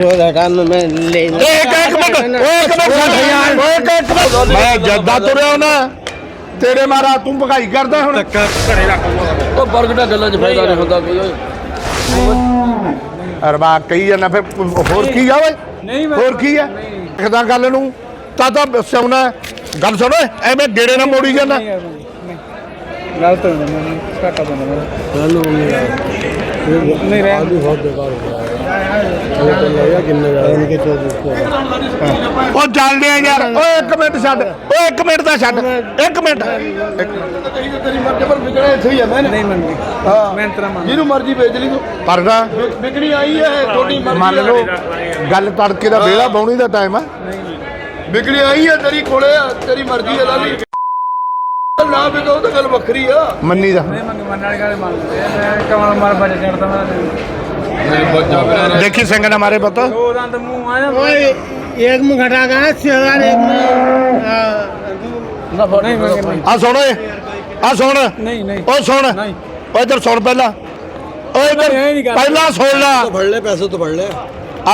ਮੈਂ ਲੈ ਓਏ ਇੱਕ ਇੱਕ ਮਿੰਟ ਓਏ ਇੱਕ ਮਿੰਟ ਛੱਡ ਯਾਰ। ਓਏ ਇੱਕ ਇੱਕ ਮਿੰਟ ਮੈਂ ਜੱਦਾ ਤੁਰਿਆ ਨਾ ਤੇਰੇ ਮਾਰਾ ਤੂੰ ਭਗਾਈ ਕਰਦਾ ਹੁਣ। ਉਹ ਬਰਗਟਾ ਗੱਲਾਂ 'ਚ ਫਾਇਦਾ ਨਹੀਂ ਹੁੰਦਾ ਕੋਈ ਓਏ। ਅਰਬਾ ਕਹੀ ਜਾਂਦਾ ਫਿਰ ਹੋਰ ਕੀ ਆ ਓਏ? ਨਹੀਂ ਹੋਰ ਕੀ ਆ? ਦੇਖਦਾ ਗੱਲ ਨੂੰ। ਤਾਂ ਤਾਂ ਸਿਉਣਾ ਗੱਲ ਸੁਣ ਓਏ ਐਵੇਂ ਗੇੜੇ ਨਾ ਮੋੜੀ ਜਾਂਦਾ। ਗਲਤ ਹੁੰਦਾ ਮੈਨੂੰ ਘਾਟਾ ਪੈਂਦਾ। ਮੇਰਾ ਹੈਲੋ ਨਹੀਂ ਰਹਿ ਉਹ ਚੱਲਦੇ ਆ ਯਾਰ। ਓਏ ਇੱਕ ਮਿੰਟ ਛੱਡ। ਓਏ ਇੱਕ ਮਿੰਟ ਦਾ ਛੱਡ। ਇੱਕ ਮਿੰਟ। ਤੇਰੀ ਮਰਜ਼ੀ ਪਰ ਵਿਕਣਾ ਇੱਥੇ ਹੀ। ਆ ਮੈਂ ਨਹੀਂ ਮੰਨਦੀ ਮੈਂ ਤੇਰਾ ਮੰਨ ਜਿਹਨੂੰ ਮਰਜ਼ੀ ਵੇਚ ਲਈ ਤੂੰ। ਪਰ ਨਾ ਵਿਕਣੀ ਆਈ ਹੈ ਤੁਹਾਡੀ ਮਰਜ਼ੀ ਮੰਨ ਲਓ। ਗੱਲ ਤੜਕੇ ਦਾ ਵੇਲਾ ਬਾਉਣੀ ਦਾ ਟਾਈਮ ਆ। ਵਿਕਣੀ ਆਈ ਹੈ ਤੇਰੀ ਕੋਲੇ ਆ ਤੇਰੀ ਮਰਜ਼ੀ ਹੈ ਲਾਲੀ। ਨਾ ਵਿਕੋ ਤਾਂ ਗੱਲ ਵੱਖਰੀ ਆ। ਮੰਨੀ ਦਾ ਨਹੀਂ ਮੰਗ ਮੰਨ ਵਾਲੀ ਗੱਲ ਮੰਨ ਮੈਂ ਕਮਲ ਮਾਰ ਬਜ ਚੜਦਾ ਮੈਂ ਦੇਖੀ ਸਿੰਘ ਨਾ ਮਾਰੇ ਪੁੱਤ ਦੋ ਦੰਦ ਮੂੰਹ ਆ ਨਾ ओए एक में घटा का सेवार एक में ਨਾ ਫੜ ਨਹੀਂ ਮੰਗੇ ਨਹੀਂ ਆ ਸੁਣ ਓਏ ਆ ਸੁਣ ਨਹੀਂ ਨਹੀਂ ਓ ਸੁਣ ਨਹੀਂ। ਓ ਇੱਧਰ ਸੁਣ ਪਹਿਲਾਂ ਓ ਇੱਧਰ ਇਹ ਨਹੀਂ ਗੱਲ। ਪਹਿਲਾਂ ਸੁਣ ਲੈ ਫੜ ਲੈ ਪੈਸੇ ਤੋਂ ਫੜ ਲੈ ਆ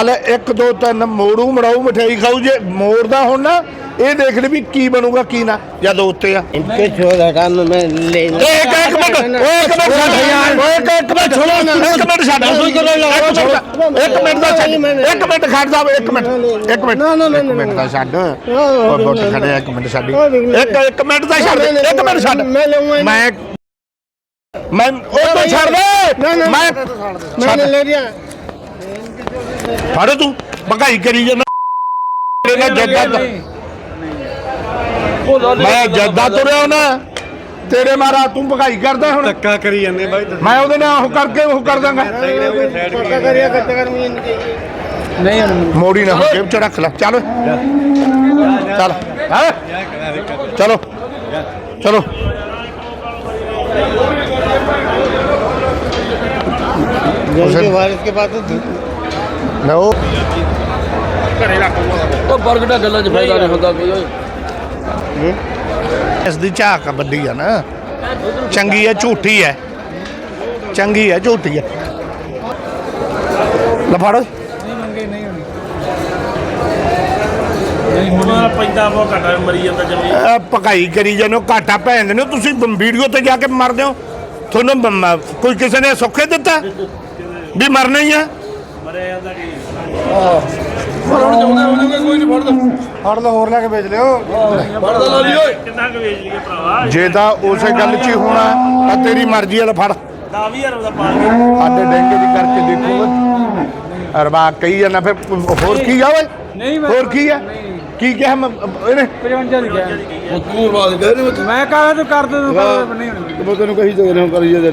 ਲੈ 1 2 3 ਮੋੜੂ ਮੜਾਊ ਮਠਿਆਈ ਖਾਊ ਜੇ ਮੋੜਦਾ ਹੁਣ ਨਾ ਇਹ ਦੇਖ ਲਈ ਵੀ ਕੀ ਬਣੂਗਾ ਕੀ ਨਾ ਜਦ ਉੱਤੇ ਆ इनके छोड़ हटा मैं ले ਓਏ ਇੱਕ ਇੱਕ ਮਿੰਟ ਓਏ ਇੱਕ ਮਿੰਟ ਛੱਡ ਯਾਰ ਓਏ ਇੱਕ ਇੱਕ ਮਿੰਟ ਛੱਡ ਇੱਕ ਮਿੰਟ ਛੱਡ ਇੱਕ ਮਿੰਟ ਇੱਕ ਮਿੰਟ ਦਾ ਛੱਡ ਇੱਕ ਮਿੰਟ ਖੜ ਜਾ ਇੱਕ ਮਿੰਟ ਇੱਕ ਮਿੰਟ ਨਾ, ਨਾ, ਨਾ, ਇੱਕ ਮਿੰਟ ਦਾ ਛੱਡ ਓਏ ਓਏ, ਬੋਟ ਖੜੇ ਇੱਕ ਮਿੰਟ ਛੱਡ ਓਏ, ਬਿਲਕੁਲ। ਇੱਕ ਇੱਕ ਮਿੰਟ ਦਾ ਛੱਡ ਇੱਕ ਮਿੰਟ ਛੱਡ मैं लूंगा ਮੈਂ ਮੈਂ ਉਹ ਤੋਂ ਛੱਡ ਨਾ, ਦੇ ਨਾ। ਮੈਂ मैंने ले लिया ਫੜ ਤੂੰ ਭਗਾਈ ਕਰੀ ਜਾਂਦਾ। ਮੈਂ ਜੱਦਾ ਮੈਂ ਜੱਦਾ ਤੁਰਿਆ ਨਾ ਤੇਰੇ ਮਾਰਾ ਤੂੰ ਭਗਾਈ ਕਰਦਾ ਹੁਣ। ਧੱਕਾ ਕਰੀ ਜਾਂਦੇ ਬਾਈ ਮੈਂ ਉਹਦੇ ਨਾਲ ਉਹ ਕਰਕੇ ਉਹ ਕਰ ਦਾਂਗਾ ਮੋੜੀ ਨਾ ਜੇਬ ਚ ਰੱਖ ਲੈ। ਚੱਲ। ਚੱਲ। ਹੈ? ਚਲੋ। ਚਲੋ। उनके वारिस के पास तो ਲਓ ਉਹ ਬਰਗਟਾ ਗੱਲਾਂ 'ਚ ਫਾਇਦਾ ਨਹੀਂ ਹੁੰਦਾ ਕੋਈ ਓਏ ਇਸ ਦੀ ਝਾਕ ਵੱਡੀ ਆ ਨਾ ਚੰਗੀ ਹੈ ਝੂਠੀ ਹੈ ਚੰਗੀ ਹੈ ਝੂਠੀ ਹੈ ਲੈ ਫੜੋ ਨਹੀਂ ਮੰਗੇ ਨਹੀਂ ਹੋਣੀ ਪੈਂਦਾ ਬਹੁਤ ਘਟਾ ਮਰੀ ਜਾਂਦਾ ਜਮੀ ਇਹ ਭਗਾਈ ਕਰੀ ਜਾਨੋ ਘਾਟਾ ਭੈਣ ਨੂੰ ਤੁਸੀਂ ਵੀਡੀਓ ਤੇ ਜਾ ਕੇ ਮਰਦੇ ਹੋ ਤੁਹਾਨੂੰ ਮ- ਮ- ਕੋਈ ਕਿਸੇ ਨੇ ਸੁੱਖੇ ਦਿੱਤਾ ਵੀ ਮਰਨਾ ਹੀ ਆ। ਫੜਨ ਚਾਹੁੰਦਾ ਉਹਨੇ ਕੋਈ ਨਹੀਂ ਫੜਦਾ ਫੜ ਲਓ ਹੋਰ ਲੈ ਕੇ ਵੇਚ ਲਿਓ। ਫੜਦਾ ਲਾਲੀ ਓਏ। ਕਿੰਨਾ ਕੁ ਵੇਚ ਲਈਏ ਭਰਾਵਾ ਜੇ ਤਾਂ ਉਸੇ ਗੱਲ 'ਚ ਹੀ ਹੋਣਾ ਤਾਂ ਤੇਰੀ ਮਰਜ਼ੀ ਵਾਲਾ ਫੜ। 10000 ਦਾ ਪਾ ਕੇ ਸਾਡੇ ਡੈਂਗੇ ਦੀ ਕਰਕੇ ਦੇਖੂਗਾ ਅਰਬਾ ਕਹੀ ਜਾਂਦਾ ਫਿਰ ਹੋਰ ਕੀ ਆ ਓਏ? ਨਹੀਂ ਮੈਂ ਹੋਰ ਕੀ ਆ? ਕੀ ਕਿਹਾ ਮੈਂ- ਇਹਨੇ? 55 ਦੀ ਗਿਆ ਤੂੰ ਬਾਤ ਕਹਿ ਰਿਹਾ ਤੂੰ। ਮੈਂ ਕਹਾਂ ਤੂੰ ਕਰ ਦੇ ਤੂੰ ਕਰ ਦੇ, ਨਹੀਂ ਹੋਣੀ। ਮੈਂ ਤੈਨੂੰ ਕਹੀ ਜਾਂਦੇ ਨੇ ਕਰੀ ਜਾਂਦੇ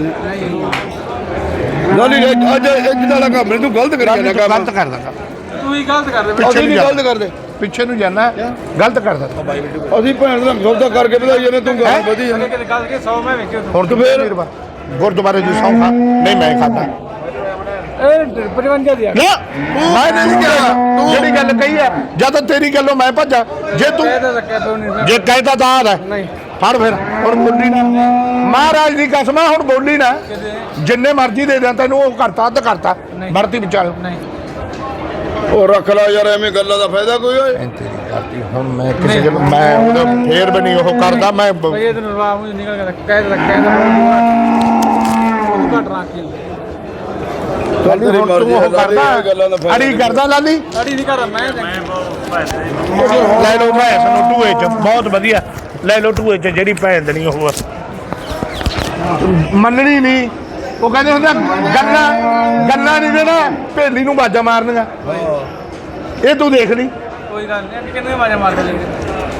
ਨੇ ਲਾਲੀ ਇਹ- ਅੱਜ ਇੱਕ ਦਾ ਕੰਮ ਨਹੀਂ ਤੂੰ ਗਲਤ ਕਰੀ ਜਾਂਦਾ ਕੰਮ। ਗਲਤ ਕਰਦਾ ਕੰਮ। ਤੂੰ ਹੀ ਗਲਤ ਕਰ ਪਿੱਛੇ ਅਸੀਂ ਨੂੰ ਨਹੀਂ ਜਾ। ਗਲਤ ਕਰਦੇ। ਪਿੱਛੇ ਨੂੰ ਜਾਣਾ ਗਲਤ ਕਰਦਾ। ਅਸੀਂ ਭੈਣ ਦਾ ਸੌਦਾ ਕਰਕੇ ਵਧਾਈ ਜਾਂਦੇ ਤੂੰ ਗੱਲ ਵਧੀ ਜਾਂਦੇ। ਕਿਤੇ ਗੱਲ ਕੇ 100 ਮੈਂ ਵੇਖਿਓ ਹੁਣ ਤੂੰ ਫੇਰ ਗੁਰਦੁਆਰੇ ਦੀ ਸੌਂ ਖਾ। ਨਹੀਂ ਮੈਂ ਖਾਦਾ। ਇਹ 55 ਦੀ ਆ। ਨਾ ਮੈਂ ਨਹੀਂ ਕਿਹਾ। ਜਿਹੜੀ ਗੱਲ ਕਹੀ ਹੈ ਜਦ ਤੇਰੀ ਗੱਲੋਂ ਮੈਂ ਭੱਜਾ ਜੇ ਤੂੰ ਇਹ ਤਾਂ ਰੱਖਿਆ ਤੂੰ ਨਹੀਂ। ਜੇ ਕਹਿਤਾ ਤਾਂ ਆਦਾ ਨਹੀਂ। ਫੜ ਫਿਰ। ਹੁਣ ਬੋਲੀ ਨਾ ਮਹਾਰਾਜ ਦੀ ਕਸਮ ਆ ਹੁਣ ਬੋਲੀ ਨਾ। ਜਿੰਨੇ ਮਰਜ਼ੀ ਦੇ ਦਿਆਂ ਤੈਨੂੰ ਉਹ ਕਰਤਾ ਅੱਧ ਕਰਤਾ। ਵਰਤੀ ਵਿਚਾਲ। ਨਹੀਂ। ਉਹ ਰੱਖ ਲੈ ਯਾਰ ਐਵੇਂ ਗੱਲਾਂ ਦਾ ਫਾਇਦਾ ਕੋਈ ਓਏ। ਤੇਰੀ ਕਰਤੀ ਹੁਣ ਮੈਂ ਕਿਸੇ ਦੇ ਮੈਂ ਉਹਦਾ ਫੇਰ ਵੀ ਨਹੀਂ ਉਹ ਕਰਦਾ ਮੈਂ ਬ- ਇਹ ਤੈਨੂੰ ਰਾਹ ਮੂੰਹ ਨਿਕਲ ਕੇ ਕਹਿ ਦੇ ਕਹਿ ਦੇ। ਤੂੰ ਘਟ ਰੱਖ ਕੇ। ਚੱਲ ਤੇਰੀ ਹੁਣ ਮਰਜ਼ੀ ਤੂੰ ਉਹ ਹੈ ਲਾਲੀ, ਇਹ ਗੱਲਾਂ ਦਾ ਕਰਦਾ ਫਾਇਦਾ ਅੜੀ ਕਰਦਾ ਲਾਲੀ? ਅੜੀ ਨਹੀਂ ਕਰ ਮੈਂ ਮੈਂ ਲੈ ਲਓ ਬਹੁਤ ਵਧੀਆ। ਲੈ ਲਓ ਟੂਏ ਚ ਜਿਹੜੀ ਭੈਣ ਦੇਣੀ ਉਹ ਆ। ਮੰਨਣੀ ਨਹੀਂ। ਉਹ ਕਹਿੰਦੇ ਹੁੰਦੇ ਗੱਲਾਂ ਗੱਲਾਂ ਨਹੀਂ ਦੇਣਾ ਭੇਲੀ ਨੂੰ ਬਾਜਾ ਮਾਰਨੀਆਂ। ਇਹ ਤੂੰ ਦੇਖ ਲਈ। ਕੋਈ ਗੱਲ ਨਹੀਂ ਕਿੰਨੇ ਵਾਜਾ ਮਾਰ ਕੇ ਲੈ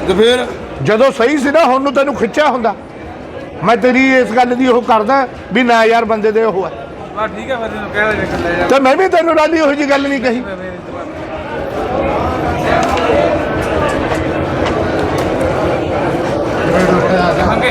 ਤੇ ਫੇਰ? ਜਦੋਂ ਸਹੀ ਸੀ ਨਾ ਹੁਣ ਨੂੰ ਤੈਨੂੰ ਖਿੱਚਿਆ ਹੁੰਦਾ। ਮੈਂ ਤੇਰੀ ਇਸ ਗੱਲ ਦੀ ਉਹ ਕਰਦਾ ਵੀ ਨਾ ਯਾਰ ਬੰਦੇ ਦੇ ਉਹ ਆ। ਬਾ ਠੀਕ ਹੈ ਫਿਰ ਤੈਨੂੰ ਕਹਿ ਦੇ ਲੈ ਤੇ ਮੈਂ ਵੀ ਤੈਨੂੰ ਰਾਲੀ ਉਹੋ ਜੀ ਗੱਲ ਨਹੀਂ ਕਹੀ ਮੰਗੇ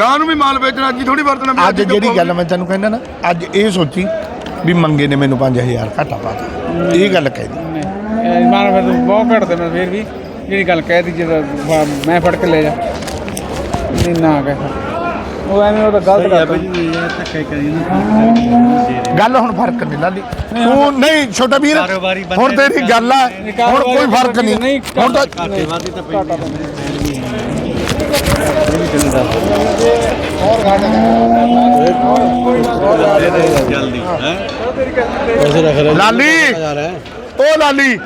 ਗਾਂ ਨੂੰ ਵੀ ਮਾਲ ਵੇਚਣਾ ਅੱਜ ਥੋੜੀ ਵਰਤਣਾ ਅੱਜ ਜਿਹੜੀ ਗੱਲ ਮੈਂ ਤੈਨੂੰ ਕਹਿੰਦਾ ਨਾ ਅੱਜ ਇਹ ਸੋਚੀ ਵੀ ਮੰਗੇ ਨੇ ਮੈਨੂੰ 5000 ਘਾਟਾ ਪਾਤਾ ਇਹ ਗੱਲ ਕਹਿਦੀ ਮਾਰ ਫਿਰ ਤੂੰ ਬਹੁਤ ਘੱਟ ਦੇਣਾ ਫਿਰ ਵੀ ਜਿਹੜੀ ਗੱਲ ਕਹਿ ਦਿੱਤੀ ਜਦੋਂ ਮੈਂ ਫੜ ਕੇ ਲੈ ਜਾ। ਨਹੀਂ ਨਾ ਕਹਿ ਉਹ ਐਵੇਂ ਉਹ ਤਾਂ ਗਲਤ ਕਰਦਾ ਗੱਲ ਹੁਣ ਫ਼ਰਕ ਨਹੀਂ ਲਾਲੀ। ਤੂੰ ਨਹੀਂ ਛੋਟਾ ਵੀਰ ਹੁਣ ਤੇਰੀ ਗੱਲ ਆ ਹੁਣ ਕੋਈ ਫ਼ਰਕ ਨਹੀਂ। ਹੁਣ ਤਾਂ ਲਾਲੀ ਉਹ ਲਾਲੀ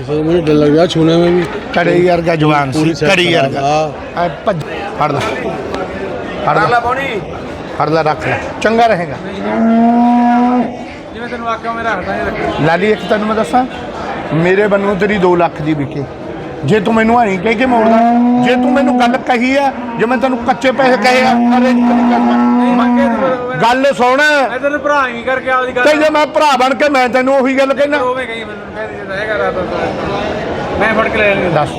मुझे डर लग गया छूने में भी ਕੜੇ ਯਾਰ ਦਾ ਜਵਾਨ ਸੀ ਕੜੀ ਯਾਰ ਦਾ ਆ ਭੱਜ ਫੜ ਲੈ ਫੜ ਲੈ ਫੜ ਲੈ ਰੱਖ ਲੈ ਚੰਗਾ ਰਹੇਗਾ ਜਿਵੇਂ ਤੈਨੂੰ ਆਖਿਆ ਮੈਂ ਰੱਖਦਾ ਨਹੀਂ ਰੱਖਦਾ ਲਾਲੀ ਇੱਕ ਤੈਨੂੰ ਮੈਂ ਦੱਸਾਂ ਮੇਰੇ ਬੰਨੂ ਤੇਰੀ 2 ਲੱਖ ਦੀ ਵਿਕੇ ਜੇ ਤੂੰ ਮੈਨੂੰ ਆਈ ਕਹਿ ਕੇ ਮੋੜਦਾ ਜੇ ਤੂੰ ਮੈਨੂੰ ਗੱਲ ਕਹੀ ਆ ਜੇ ਮੈਂ ਤੈਨੂੰ ਕੱਚੇ ਪੈਸੇ ਕਹੇ ਆ ਅਰੇ ਗੱਲ ਸੁਣ। ਮੈਂ ਤੈਨੂੰ ਭਰਾ ਹੀ ਕਰਕੇ ਆਪਦੀ ਤੇ ਗੱਲ ਜੇ ਮੈਂ ਭਰਾ ਬਣ ਕੇ ਮੈਂ ਤੈਨੂੰ ਉਹੀ ਗੱਲ ਕਹਿਣਾ। ਹੋਵੇ ਗਈ ਮੈਨੂੰ ਕਹਿ ਦਿੱਤਾ ਤਾਂ ਹੈਗਾ ਰਾਤ ਦਾ ਮੈਂ ਫੜ ਕੇ ਲੈ ਲੈਂਦਾ। ਦੱਸ।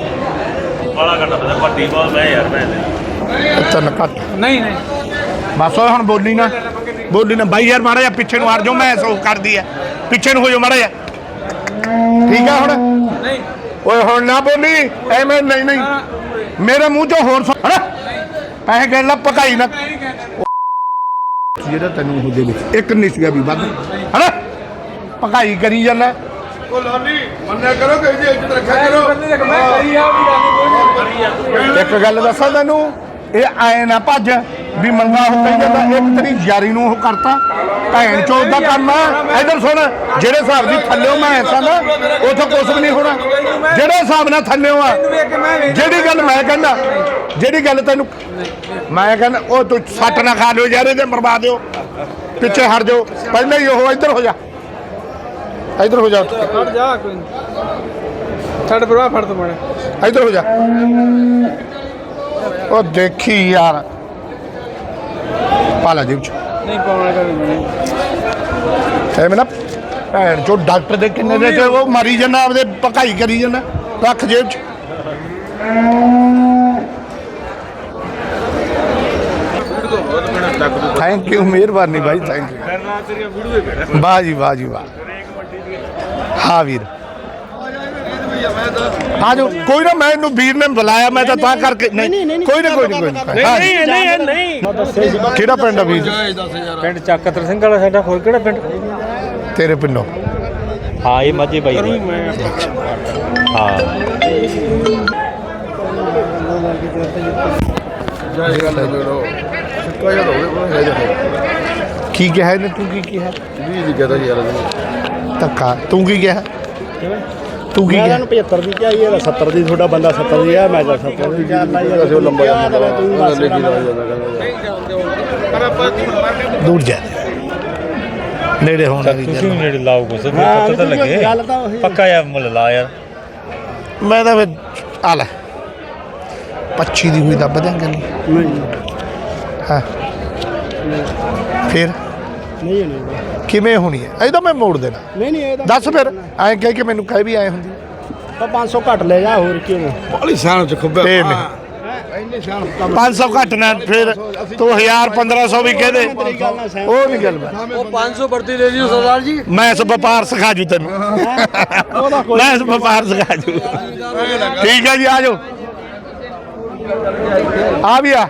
ਬਾਲਾ ਘੱਟਾ ਪਤਾ ਪੱਟੀ ਬਹੁਤ ਮੈਂ ਯਾਰ ਮੈਂ ਤੇ ਤਨ ਘੱਟ ਨਹੀਂ ਨਹੀਂ। ਬਸ ਹੁਣ ਬੋਲੀ ਨਾ। ਬੋਲੀ ਨਾ। ਬਾਈ ਯਾਰ ਮਾੜਾ ਜਿਹਾ ਪਿੱਛੇ ਨੂੰ ਹਟ ਜਾਓ ਮੈਂ ਸੋ ਕਰਦੀ ਐ ਪਿੱਛੇ ਨੂੰ ਹੋ ਜਾਓ ਮਾੜਾ ਜਿਹਾ। ਠੀਕ ਆ ਹੁਣ? ਨਹੀਂ। ਓਏ ਹੁਣ ਨਾ ਬੋਲੀ। ਐਵੇਂ ਨਹੀਂ ਨਹੀਂ। ਮੇਰੇ ਮੂੰਹ ਚੋਂ ਹੋਰ ਸੁਣ। ਪੈਸੇ ਕਹਿ ਲਾ ਪਕਾਈ ਨਾ। ਜਿਹੜਾ ਤੈਨੂੰ ਉਹਦੇ ਵਿੱਚ ਇੱਕ ਨਿਸ਼ਗਾ ਵੀ ਵੱਧ। ਹਣਾ? ਪਕਾਈ ਕਰੀ ਜਾਂਦਾ। ਉਹ ਲਾਲੀ ਮੰਨਿਆ ਕਰੋ ਕਿ ਇਹਦੀ ਇੱਜ਼ਤ ਰੱਖਿਆ ਕਰੋ। ਬੰਦੇ ਦੇਖ ਮੈਂ ਕਰੀ ਆ ਵੀ ਗੱਲ ਨਹੀਂ ਇੱਕ ਗੱਲ ਦੱਸਾਂ ਤੈਨੂੰ ਇਹ ਆਏ ਨਾ ਭੱਜ। ਵੀ ਮੰਗਾ ਹੋ ਕਹੀ ਜਾਂਦਾ ਇੱਕ ਤੇਰੀ ਯਾਰੀ ਨੂੰ ਉਹ ਕਰਤਾ। ਭੈਣ ਚੋਦ ਦਾ ਕੰਮ ਆ। ਇਧਰ ਸੁਣ ਜਿਹੜੇ ਹਿਸਾਬ ਦੀ ਥੱਲਿਓ ਮੈਂ ਐਸਾ ਨਾ ਉਥੋਂ ਕੁਛ ਵੀ ਨਹੀਂ ਹੋਣਾ। ਜਿਹੜੇ ਹਿਸਾਬ ਨਾਲ ਥੱਲਿਓ ਆ ਜਿਹੜੀ ਗੱਲ ਮੈਂ ਕਹਿੰਦਾ ਜਿਹੜੀ ਗੱਲ ਤੈਨੂੰ ਮੈਂ ਕਹਿੰਦਾ ਉਹ ਤੂੰ ਸੱਟ ਨਾ ਖਾ ਲਿਓ ਯਾਰ ਇਹਦੇ ਮਰਵਾ ਦਿਓ। ਪਿੱਛੇ ਹਟ ਜਾਓ। ਪਹਿਲਾਂ ਹੀ ਉਹ ਇੱਧਰ ਹੋ ਜਾ। ਇੱਧਰ ਹੋ ਜਾ। ਫੜ ਜਾ ਕੋਈ ਛੱਡ ਪਰਵਾ ਫੜ ਤੂੰ ਮੜਾ। ਇੱਧਰ ਹੋ ਜਾ। ਉਹ ਦੇਖੀ ਯਾਰ। ਪਾਲਾ ਜੀਬ ਚ। ਨਹੀਂ ਪਾਉਣਾ ਕਰੀ ਮੈਂ ਐਵੇਂ ਨਾ ਭੈਣ ਚੋ ਡਾਕਟਰ ਦੇ ਕਿੰਨੇ ਦੇ ਤੇ ਉਹ ਮਰੀ ਜਾਂਦਾ ਆਪਦੇ ਪਕਾਈ ਕਰੀ ਜਾਂਦਾ ਰੱਖ ਜੇਬ ਚ। ਥੈਂਕ ਯੂ ਮਿਹਰਬਾਨੀ ਭਾਈ ਥੈਂਕ ਯੂ ਵਾਹ ਜੀ ਵਾਹ ਜੀ ਵਾਹ। ਹਾਂ ਵੀਰ। ਆ ਜਾਓ ਕੋਈ ਨਾ ਮੈਂ ਇਹਨੂੰ ਵੀਰ ਨੇ ਬੁਲਾਇਆ ਮੈਂ ਤਾਂ ਤਾਂ ਕਰਕੇ ਨਹੀਂ ਕੋਈ ਨਾ ਕੋਈ ਨਾ ਕੋਈ ਨਹੀਂ ਨਹੀਂ ਨਹੀਂ ਕਿਹੜਾ ਪਿੰਡ ਆ ਵੀਰ? ਪਿੰਡ ਚੱਕਤਰ ਸਿੰਘ ਵਾਲਾ ਸਾਡਾ ਹੋਰ ਕਿਹੜਾ ਪਿੰਡ? ਤੇਰੇ ਪਿੰਡੋਂ। ਹਾਂ ਇਹ ਮਾਝੇ ਬਾਈ ਦੀ ਹਾਂ। ਕੀ ਕਿਹਾ ਇਹਨੇ? ਤੂੰ ਕੀ ਕਿਹਾ? 20 ਦੀ ਕਹਦਾ ਯਾਰ ਇਹਨੂੰ। ਧੱਕਾ। ਤੂੰ ਕੀ ਕਿਹਾ? ਤੂੰ ਕੀ ਕਿਹਾ? ਨੂੰ 75 ਦੀ ਚਾਹੀਏ ਤਾਂ 70 ਦੀ ਤੁਹਾਡਾ ਬੰਦਾ 70 ਦੀ ਆ ਮੈਂ ਤਾਂ 70 ਦੀ। ਚਾਹਤਾ ਅਸੀਂ ਉਹ ਲੰਬਾ ਜਿਹਾ ਮੁੰਡਾ ਵਾ, ਜਾਂਦਾ ਕਹਿੰਦਾ ਦੂਰ ਜਾ। ਨੇੜੇ ਹੋਣ ਵਾਲੀ ਤੁਸੀਂ ਗੱਲ ਨੇੜੇ ਲਾਓ ਕੁਛ ਫਿਰ ਪਤਾ ਤਾਂ ਲੱਗੇ। ਗੱਲ ਤਾਂ ਉਹੀ ਪੱਕਾ ਯਾਰ ਮੁੱਲ ਲਾ ਯਾਰ। ਮੈਂ ਤਾਂ ਫਿਰ ਆ ਲੈ। 25 ਦੀ ਹੋਈ ਦੱਬ ਦਿਆਂਗੇ ਨਹੀਂ। ਹਾਂ। ਫਿਰ? ਨਹੀਂ ਨਹੀਂ। ਕਿਵੇਂ ਹੋਣੀ ਹੈ? ਇਹ ਤਾਂ ਮੈਂ ਮੋੜ ਦੇਣਾ। ਨਹੀਂ ਨਹੀਂ ਇਹ ਤਾਂ ਦੱਸ ਫਿਰ ਐਂ ਕਹਿ ਕੇ ਮੈਨੂੰ ਕਹਿ ਵੀ ਆਏ ਹੁੰਦੀ। ਤਾਂ 500 ਘੱਟ ਲੈ ਜਾ ਹੋਰ ਕਿਉਂ ਬਾਲੀ ਸ਼ਾਨ ਚ ਖੁੱਬਿਆ ਤੇ ਮੈਂ ਇੰਨੇ ਸ਼ਾਨ ਕੰਮ 500 ਘੱਟ ਨਾ ਫਿਰ ਤੂੰ 1000 1500 ਵੀ ਕਹਿ ਦੇ। ਤੇਰੀ ਗੱਲ ਨਾਲ ਸਹਿਮਤ ਉਹ ਨਹੀਂ ਗੱਲ ਮੈਂ ਉਹ 500 ਵਰਤੀ ਲੈ ਲਿਓ ਸਰਦਾਰ ਜੀ। ਮੈਂ ਇਸ ਵਪਾਰ ਸਿਖਾ ਜੂ ਤੈਨੂੰ। ਮੈਂ ਇਸ ਵਪਾਰ ਸਿਖਾ ਜੂ। ਠੀਕ ਹੈ ਜੀ ਆ ਜਾਓ। ਆ ਵੀ ਆ।